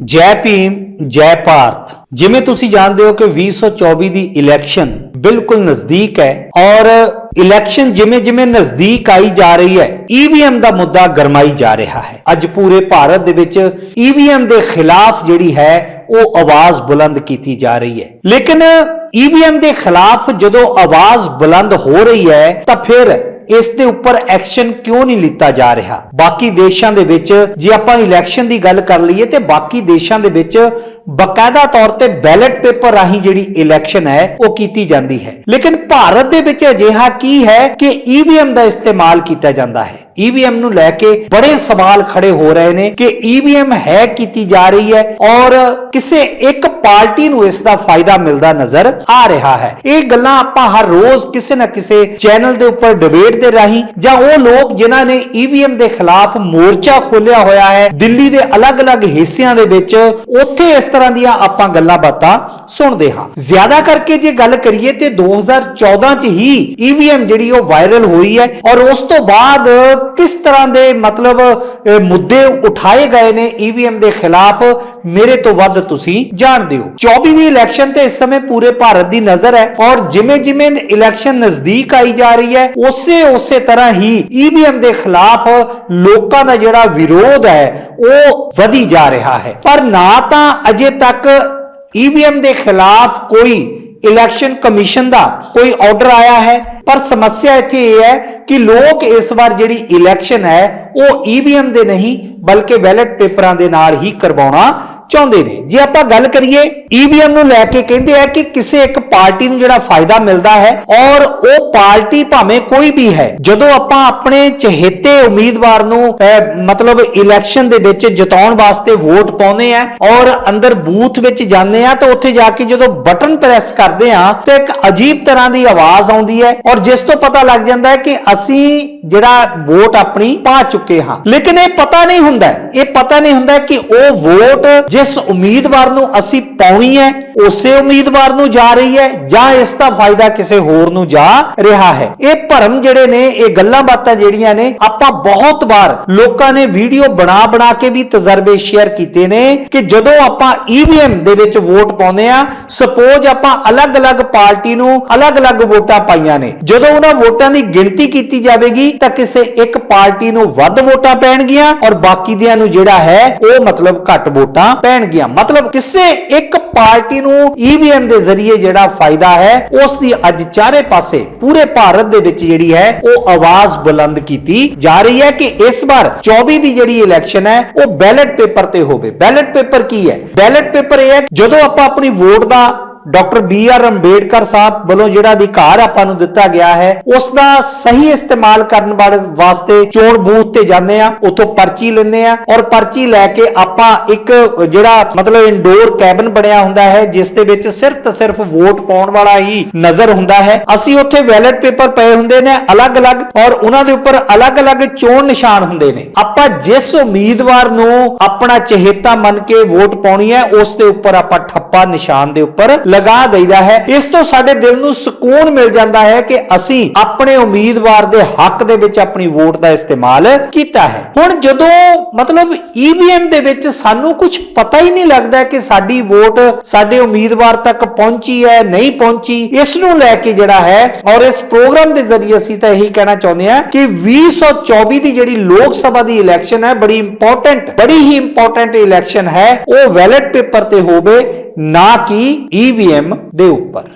ਜੈ ਭੀਮ, ਜੈ ਭਾਰਤ। ਜਿਵੇਂ ਤੁਸੀਂ ਜਾਣਦੇ ਹੋ ਕਿ 2024 ਦੀ ਇਲੈਕਸ਼ਨ ਬਿਲਕੁਲ ਨਜ਼ਦੀਕ ਹੈ ਔਰ ਇਲੈਕਸ਼ਨ ਜਿਵੇਂ ਜਿਵੇਂ ਨਜ਼ਦੀਕ ਆਈ ਜਾ ਰਹੀ ਹੈ ਈਵੀਐਮ ਦਾ ਮੁੱਦਾ ਗਰਮਾਈ ਜਾ ਰਿਹਾ ਹੈ। ਅੱਜ ਪੂਰੇ ਭਾਰਤ ਦੇ ਵਿੱਚ ਈਵੀਐਮ ਦੇ ਖਿਲਾਫ ਜਿਹੜੀ ਹੈ, ਉਹ ਆਵਾਜ਼ ਬੁਲੰਦ ਕੀਤੀ ਜਾ ਰਹੀ ਹੈ। ਲੇਕਿਨ ਈਵੀਐਮ ਦੇ ਖਿਲਾਫ ਜਦੋਂ ਆਵਾਜ਼ ਬੁਲੰਦ ਹੋ ਰਹੀ ਹੈ, ਤਾਂ ਫਿਰ ਇਸ ਦੇ ਉੱਪਰ ਐਕਸ਼ਨ ਕਿਉਂ ਨਹੀਂ ਲਿੱਤਾ ਜਾ ਰਿਹਾ? ਬਾਕੀ ਦੇਸ਼ਾਂ ਦੇ ਵਿੱਚ ਜੇ ਆਪਾਂ ਇਲੈਕਸ਼ਨ ਦੀ ਗੱਲ ਕਰ ਲਈਏ ਤੇ ਬਾਕੀ ਦੇਸ਼ਾਂ ਦੇ ਵਿੱਚ ਬਕਾਇਦਾ ਤੌਰ ਤੇ ਬੈਲਟ ਪੇਪਰ ਰਾਹੀਂ ਜਿਹੜੀ ਇਲੈਕਸ਼ਨ ਹੈ, ਉਹ ਕੀਤੀ ਜਾਂਦੀ ਹੈ। ਲੇਕਿਨ ਭਾਰਤ ਦੇ ਵਿੱਚ ਅਜਿਹਾ ਕੀ ਹੈ ਕਿ ਈਵੀਐਮ ਦਾ ਇਸਤੇਮਾਲ ਕੀਤਾ ਜਾਂਦਾ ਹੈ। ਈਵੀਐਮ ਨੂੰ ਲੈ ਕੇ ਬੜੇ ਸਵਾਲ ਖੜੇ ਹੋ ਰਹੇ ਨੇ ਕਿ ਈਵੀਐਮ ਹੈ, ਕੀਤੀ ਜਾ ਰਹੀ ਹੈ ਔਰ ਕਿਸੇ ਇੱਕ ਪਾਰਟੀ ਨੂੰ ਇਸ ਦਾ ਫਾਇਦਾ ਮਿਲਦਾ ਨਜ਼ਰ ਆ ਰਿਹਾ ਹੈ। ਇਹ ਗੱਲਾਂ ਆਪਾਂ ਹਰ ਰੋਜ਼ ਕਿਸੇ ਨਾ ਕਿਸੇ ਚੈਨਲ ਦੇ ਉੱਪਰ ਡਿਬੇਟ ਦੇ ਰਾਹੀਂ ਜਾਂ ਉਹ ਲੋਕ ਜਿਨ੍ਹਾਂ ਨੇ ਈਵੀਐਮ ਦੇ ਖਿਲਾਫ ਮੋਰਚਾ ਖੋਲਿਆ ਹੋਇਆ ਹੈ, ਦਿੱਲੀ ਦੇ ਅਲੱਗ-ਅਲੱਗ ਹਿੱਸਿਆਂ ਦੇ ਵਿੱਚ ਉੱਥੇ ਇਸ ਤਰ੍ਹਾਂ ਦੀਆਂ ਆਪਾਂ ਗੱਲਾਂ ਬਾਤਾਂ ਸੁਣਦੇ ਹਾਂ। ਜ਼ਿਆਦਾ ਕਰਕੇ ਜੇ ਗੱਲ ਕਰੀਏ ਤੇ 2014 ਚ ਹੀ ਈਵੀਐਮ ਜਿਹੜੀ ਉਹ ਵਾਇਰਲ ਹੋਈ ਹੈ ਔਰ ਉਸ ਤੋਂ ਬਾਅਦ ਕਿਸ ਤਰ੍ਹਾਂ ਦੇ ਮਤਲਬ ਮੁੱਦੇ ਉਠਾਏ ਗਏ ਨੇ ਈਵੀਐਮ ਦੇ ਖਿਲਾਫ, ਮੇਰੇ ਤੋਂ ਵੱਧ ਤੁਸੀਂ ਜਾਣਦੇ ਹੋ। 24 ਇਲੈਕਸ਼ਨ ਤੇ ਇਸ ਸਮੇਂ ਪੂਰੇ ਭਾਰਤ ਦੀ ਨਜ਼ਰ ਹੈ ਔਰ ਜਿਵੇਂ ਜਿਵੇਂ ਇਲੈਕਸ਼ਨ ਨਜ਼ਦੀਕ ਆਈ ਜਾ ਰਹੀ ਹੈ, ਉਸੇ ਉਸੇ ਤਰ੍ਹਾਂ ਹੀ ਈਵੀਐਮ ਦੇ ਖਿਲਾਫ ਲੋਕਾਂ ਦਾ ਜਿਹੜਾ ਵਿਰੋਧ ਹੈ, ਉਹ ਵਧੀ ਜਾ ਰਿਹਾ ਹੈ। ਪਰ ਨਾ ਤਾਂ ਅਜੇ ਤੱਕ ਈਵੀਐਮ ਦੇ ਖਿਲਾਫ ਕੋਈ ਇਲੈਕਸ਼ਨ ਕਮਿਸ਼ਨ ਦਾ ਕੋਈ ਆਰਡਰ ਆਇਆ ਹੈ, ਪਰ ਸਮੱਸਿਆ ਇੱਥੇ ਇਹ ਹੈ ਕਿ ਲੋਕ ਇਸ ਵਾਰ ਜਿਹੜੀ ਇਲੈਕਸ਼ਨ ਹੈ, ਉਹ ਈਵੀਐਮ ਦੇ ਨਹੀਂ, ਬਲਕਿ ਬੈਲਟ ਪੇਪਰਾਂ ਦੇ ਨਾਲ ਹੀ ਕਰਵਾਉਣਾ ਚਾਹੁੰਦੇ ਨੇ। ਜੇ ਆਪਾਂ ਗੱਲ ਕਰੀਏ ਈਵੀਐਮ ਨੂੰ ਲੈ ਕੇ ਕਹਿੰਦੇ ਆ ਕਿ ਕਿਸੇ ਇੱਕ ਪਾਰਟੀ ਨੂੰ ਜਿਹੜਾ ਫਾਇਦਾ ਮਿਲਦਾ ਹੈ ਔਰ ਉਹ ਪਾਰਟੀ ਭਾਵੇਂ ਕੋਈ ਵੀ ਹੈ, ਜਦੋਂ ਆਪਾਂ ਆਪਣੇ ਚਹੇਤੇ ਉਮੀਦਵਾਰ ਨੂੰ ਮਤਲਬ ਇਲੈਕਸ਼ਨ ਦੇ ਵਿੱਚ ਜਿਤਾਉਣ ਵਾਸਤੇ ਵੋਟ ਪਾਉਂਦੇ ਆ ਔਰ ਅੰਦਰ ਬੂਥ ਵਿੱਚ ਜਾਂਦੇ ਆ, ਤਾਂ ਉੱਥੇ ਜਾ ਕੇ ਜਦੋਂ ਬਟਨ ਪ੍ਰੈਸ ਕਰਦੇ ਆ, ਤੇ ਇੱਕ ਅਜੀਬ ਤਰ੍ਹਾਂ ਦੀ ਆਵਾਜ਼ ਆਉਂਦੀ ਹੈ ਔਰ ਜਿਸ ਤੋਂ ਪਤਾ ਲੱਗ ਜਾਂਦਾ ਹੈ ਕਿ ਅਸੀਂ ਜਿਹੜਾ ਵੋਟ ਆਪਣੀ ਪਾ ਚੁੱਕੇ ਹਾਂ। ਲੇਕਿਨ ਇਹ ਪਤਾ ਨਹੀਂ ਹੁੰਦਾ, ਇਹ ਪਤਾ ਨਹੀਂ ਹੁੰਦਾ ਕਿ ਉਹ ਵੋਟ ਜਿਸ ਉਮੀਦਵਾਰ ਨੂੰ ਅਸੀਂ ਪਾਉਣੀ ਹੈ, ਉਸੇ ਉਮੀਦਵਾਰ ਨੂੰ ਜਾ ਰਹੀ ਹੈ ਜਾਂ ਇਸ ਦਾ ਫਾਇਦਾ ਕਿਸੇ ਹੋਰ ਨੂੰ ਜਾ ਰਿਹਾ ਹੈ। ਇਹ ਭਰਮ ਜਿਹੜੇ ਨੇ, ਇਹ ਗੱਲਾਂ ਬਾਤਾਂ ਜਿਹੜੀਆਂ ਨੇ, ਆਪਾਂ ਬਹੁਤ ਵਾਰ ਲੋਕਾਂ ਨੇ ਵੀਡੀਓ ਬਣਾ ਬਣਾ ਕੇ ਵੀ ਤਜਰਬੇ ਸ਼ੇਅਰ ਕੀਤੇ ਨੇ ਕਿ ਜਦੋਂ ਆਪਾਂ ਈਵੀਐਮ ਦੇ ਵਿੱਚ ਵੋਟ ਪਾਉਂਦੇ ਆ ਸਪੋਜ਼ ਆਪਾਂ ਅਲੱਗ-ਅਲੱਗ ਪਾਰਟੀ ਨੂੰ ਅਲੱਗ-ਅਲੱਗ ਵੋਟਾਂ ਪਾਈਆਂ ਨੇ। ਜਦੋਂ ਉਹਨਾਂ ਵੋਟਾਂ ਦੀ ਗਿਣਤੀ ਕੀਤੀ ਜਾਵੇਗੀ, ਤਾਂ ਕਿਸੇ ਇੱਕ ਪਾਰਟੀ ਨੂੰ ਵੱਧ ਵੋਟਾਂ ਪੈਣਗੀਆਂ ਔਰ ਬਾਕੀ ਦਿਆਂ ਨੂੰ ਜਿਹੜਾ ਹੈ, ਉਹ ਮਤਲਬ ਘੱਟ ਵੋਟਾਂ ਪੈਣਗੀਆਂ ਮਤਲਬ ਕਿਸੇ ਇੱਕ ਪਾਰਟੀ ਨੂੰ ਈਵੀਐਮ ਦੇ ਜ਼ਰੀਏ ਜਿਹੜਾ ਫਾਇਦਾ ਹੈ, ਉਸ ਦੀ ਅੱਜ ਚਾਰੇ ਪਾਸੇ, ਪੂਰੇ ਭਾਰਤ ਦੇ ਵਿੱਚ ਜਿਹੜੀ ਹੈ, ਉਹ ਆਵਾਜ਼ ਬੁਲੰਦ ਕੀਤੀ ਜਾ ਰਹੀ ਹੈ ਕਿ ਇਸ ਵਾਰ 24 ਦੀ ਜਿਹੜੀ ਇਲੈਕਸ਼ਨ ਹੈ, ਉਹ ਬੈਲਟ ਪੇਪਰ ਤੇ ਹੋਵੇ। ਬੈਲਟ ਪੇਪਰ ਕੀ ਹੈ? ਬੈਲਟ ਪੇਪਰ ਇਹ ਹੈ ਜਦੋਂ ਆਪਾਂ ਆਪਣੀ ਵੋਟ ਦਾ doctor B R Ambedkar sahib ਵੱਲੋਂ ਜਿਹੜਾ ਅਧਿਕਾਰ ਆਪਾਂ ਨੂੰ ਦਿੱਤਾ ਗਿਆ ਹੈ, ਉਸ ਦਾ ਸਹੀ ਇਸਤੇਮਾਲ ਕਰਨ ਵਾਸਤੇ ਚੋਣ ਬੂਥ ਤੇ ਜਾਂਦੇ ਆ ਉੱਥੋਂ ਪਰਚੀ ਲੈਂਦੇ ਆ ਔਰ ਪਰਚੀ ਲੈ ਕੇ ਆਪਾਂ ਇੱਕ ਜਿਹੜਾ ਮਤਲਬ ਇੰਡੋਰ ਕੈਬਨ ਬਣਿਆ ਹੁੰਦਾ ਹੈ, ਜਿਸ ਦੇ ਵਿੱਚ ਸਿਰਫ ਤੇ ਸਿਰਫ ਵੋਟ ਪਾਉਣ ਵਾਲਾ ਹੀ ਨਜ਼ਰ ਹੁੰਦਾ ਹੈ। ਅਸੀਂ ਉੱਥੇ ਬੈਲਟ ਪੇਪਰ ਪਏ ਹੁੰਦੇ ਨੇ ਅਲੱਗ-ਅਲੱਗ ਔਰ ਉਹਨਾਂ ਦੇ ਉੱਪਰ ਅਲੱਗ-ਅਲੱਗ ਚੋਣ ਨਿਸ਼ਾਨ ਹੁੰਦੇ ਨੇ। ਆਪਾਂ ਜਿਸ ਉਮੀਦਵਾਰ ਨੂੰ ਆਪਣਾ ਚਹੇਤਾ ਮੰਨ ਕੇ ਵੋਟ ਪਾਉਣੀ ਹੈ, ਉਸ ਦੇ ਉੱਪਰ ਆਪਾਂ ਠੱਪਾ ਨਿਸ਼ਾਨ ਦੇ ਉੱਪਰ ਲਗਾ ਦਈਦਾ ਹੈ। ਇਸ ਤੋਂ ਸਾਡੇ ਦਿਲ ਨੂੰ ਸਕੂਨ ਮਿਲ ਜਾਂਦਾ ਹੈ ਕਿ ਅਸੀਂ ਆਪਣੇ ਉਮੀਦਵਾਰ ਦੇ ਹੱਕ ਦੇ ਵਿੱਚ ਆਪਣੀ ਵੋਟ ਦਾ ਇਸਤੇਮਾਲ ਕੀਤਾ ਹੈ। ਹੁਣ ਜਦੋਂ ਮਤਲਬ ਈਵੀਐਮ ਦੇ ਵਿੱਚ ਸਾਨੂੰ ਕੁਝ ਪਤਾ ਹੀ ਨਹੀਂ ਲੱਗਦਾ ਕਿ ਸਾਡੀ ਵੋਟ ਸਾਡੇ ਉਮੀਦਵਾਰ ਤੱਕ ਪਹੁੰਚੀ ਹੈ, ਨਹੀਂ ਪਹੁੰਚੀ, ਇਸ ਨੂੰ ਲੈ ਕੇ ਜਿਹੜਾ ਹੈ ਔਰ ਇਸ ਪ੍ਰੋਗਰਾਮ ਦੇ ਜ਼ਰੀਏ ਅਸੀਂ ਤਾਂ ਇਹੀ ਕਹਿਣਾ ਚਾਹੁੰਦੇ ਹਾਂ ਕਿ 2024 ਦੀ ਜਿਹੜੀ ਲੋਕ ਸਭਾ ਦੀ ਇਲੈਕਸ਼ਨ ਹੈ, ਬੜੀ ਇੰਪੋਰਟੈਂਟ ਬੜੀ ਹੀ ਇੰਪੋਰਟੈਂਟ ਇਲੈਕਸ਼ਨ ਹੈ, ਉਹ ਵੈਲਟ ਪੇਪਰ ਤੇ ਹੋਵੇ ਨਾ ਕਿ ਈਵੀਐਮ ਦੇ ਉੱਪਰ।